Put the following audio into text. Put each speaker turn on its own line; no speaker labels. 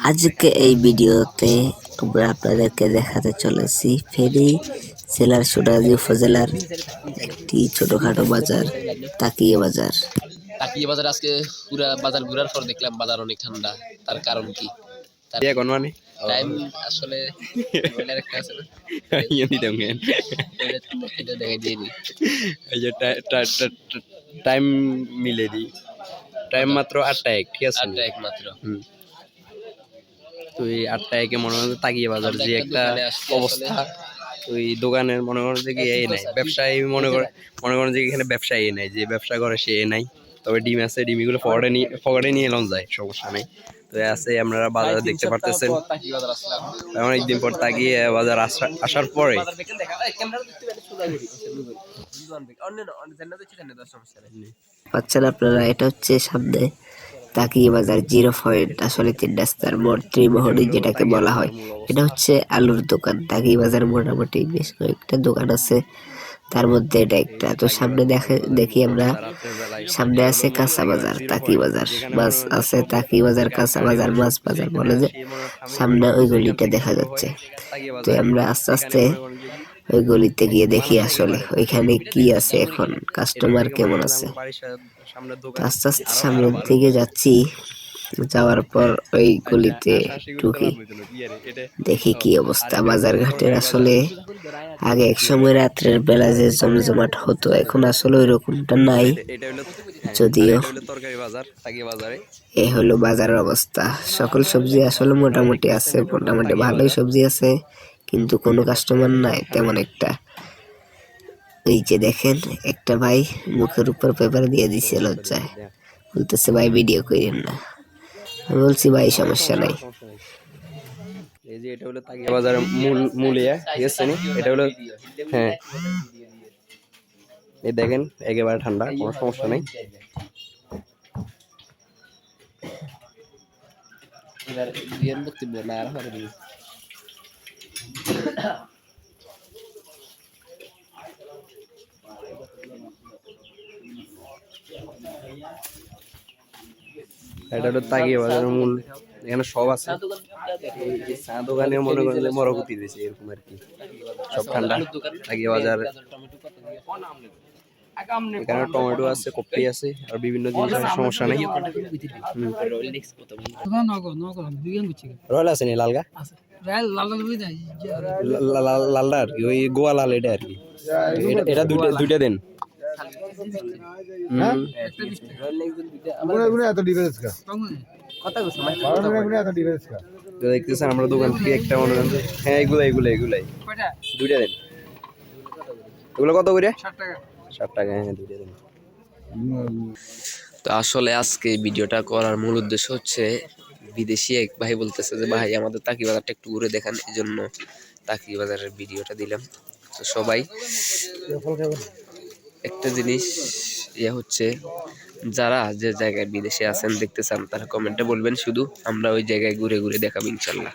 আজকে এই ভিডিওতে আমরা আপনাদেরকে দেখাতে চলেছি ফেরি জেলার সোনাগাজী উপজেলার একটি ছোটখাটো বাজার তাকিয়ে বাজার।
তাকিয়ে বাজার আজকে পুরা বাজার ঘুরার পর দেখলাম বাজার অনেক ঠান্ডা। তার কারণ কি? তার
এখন মানে?
টাইম আসলে মোবাইলের একটা আছে না?
ইয়ে দিতাম কেন
এটা- এটা দেখাই দিয়ে
এই যে টাইম মিলে দিই। টাইম মাত্র আটটা এক ঠিক আছে?
আটটা একমাত্র
হুম। তো এই আটটা একে মনে হয় তাকিয়ে বাজার যে
একটা
অবস্থা এই দোকানের মনে করেন যে এই নাই ব্যবসায়ী মনে করে মনে করেন যে এখানে ব্যবসায়ী নাই যে ব্যবসা করে সে এ নাই। তবে ডিম আছে ডিমগুলো ফগড়ে নিয়ে ফগড়ে নিয়ে এলাম যায় সমস্যা নেই। তো আছে আপনারা বাজারে দেখতে পারতেছেন। অনেকদিন পর তাকিয়ে বাজার আসা- আসার পরে
পাচ্ছেন আপনারা, এটা হচ্ছে সামনে তাকিয়ে বাজার জিরো পয়েন্ট, আসলে তিন রাস্তার মোড়, ত্রিমোহনী যেটাকে বলা হয়। এটা হচ্ছে আলুর দোকান তাকিয়ে বাজার মোটামুটি বেশ কয়েকটা দোকান আছে। তার মধ্যে এটা একটা। তো সামনে দেখে, দেখি আমরা, সামনে আছে কাঁচা বাজার তাকি বাজার মাছ আছে তাকি বাজার কাঁচা বাজার, মাছ বাজার বলে যে, সামনে ওই গলিটা দেখা যাচ্ছে। তো আমরা আস্তে আস্তে ওই গলিতে গিয়ে দেখি আসলে ওইখানে কি আছে এখন কাস্টমার কেমন আছে। আস্তে আস্তে সামনের দিকে যাচ্ছি, যাওয়ার পর ওই গলিতে ঢুকি। দেখি কি অবস্থা বাজার ঘাটের আসলে আগে এক সময় রাত্রের বেলা যে জমজমাট হতো, এখন আসলে ওই রকমটা নাই। যদিও এই হলো বাজারের অবস্থা। সকল সবজি আসলে মোটামুটি আছে, মোটামুটি ভালোই সবজি আছে। কিন্তু কোনো কাস্টমার নাই তেমন একটা। এই যে দেখেন একটা ভাই মুখের উপর পেপার দিয়ে দিছে লজ্জায়। বলতেছে ভাই ভিডিও করেন না। আমি বলছি ভাই সমস্যা নাই।
এই যে এটা হলো তাকিয়া বাজারের মূল মূল ইয়া ঠিক আছে নি? এটা হলো হ্যাঁ। এই দেখেন একেবারে ঠান্ডা কোনো সমস্যা নেই।
এবার বিয়ের বক্তব্য না আর হবে
এটা হলো তাকিয়া বাজারের মূল এখানে সব আছে। চা দোকানে মনে করেন যে মরগতি দিয়েছে এরকম আর কি। সব ঠান্ডা। তাগিয়ে বাজার। এখানে টমেটো আছে কপি আছে আর বিভিন্ন জিনিসের সমস্যা নেই। রয়্যাল আছে নি লালগা আর কি ওই গোয়া লাল এটা আর কি। এটা- দুইটা দুইটা দেন। দেখতেছেন আমরা দোকান থেকে একটা মনে হ্যাঁ এগুলো এগুলো এগুলাই।
কয়টা?
দুইটা দেন। এগুলো কত করে?
ষাট টাকা।
ষাট টাকা দুইটা দেন
তো আসলে আজকে ভিডিওটা করার মূল উদ্দেশ্য হচ্ছে বিদেশি এক ভাই বলতেছে যে, ভাই, আমাদের তাকি বাজারটা একটু ঘুরে দেখান। এই জন্য তাকি বাজারের ভিডিওটা দিলাম। তো সবাই একটা জিনিস ইয়ে হচ্ছে, যারা যে জায়গায় বিদেশে আছেন, দেখতে চান, তারা কমেন্টে বলবেন। শুধু আমরা ওই জায়গায় ঘুরে ঘুরে দেখাবো ইনশাল্লাহ।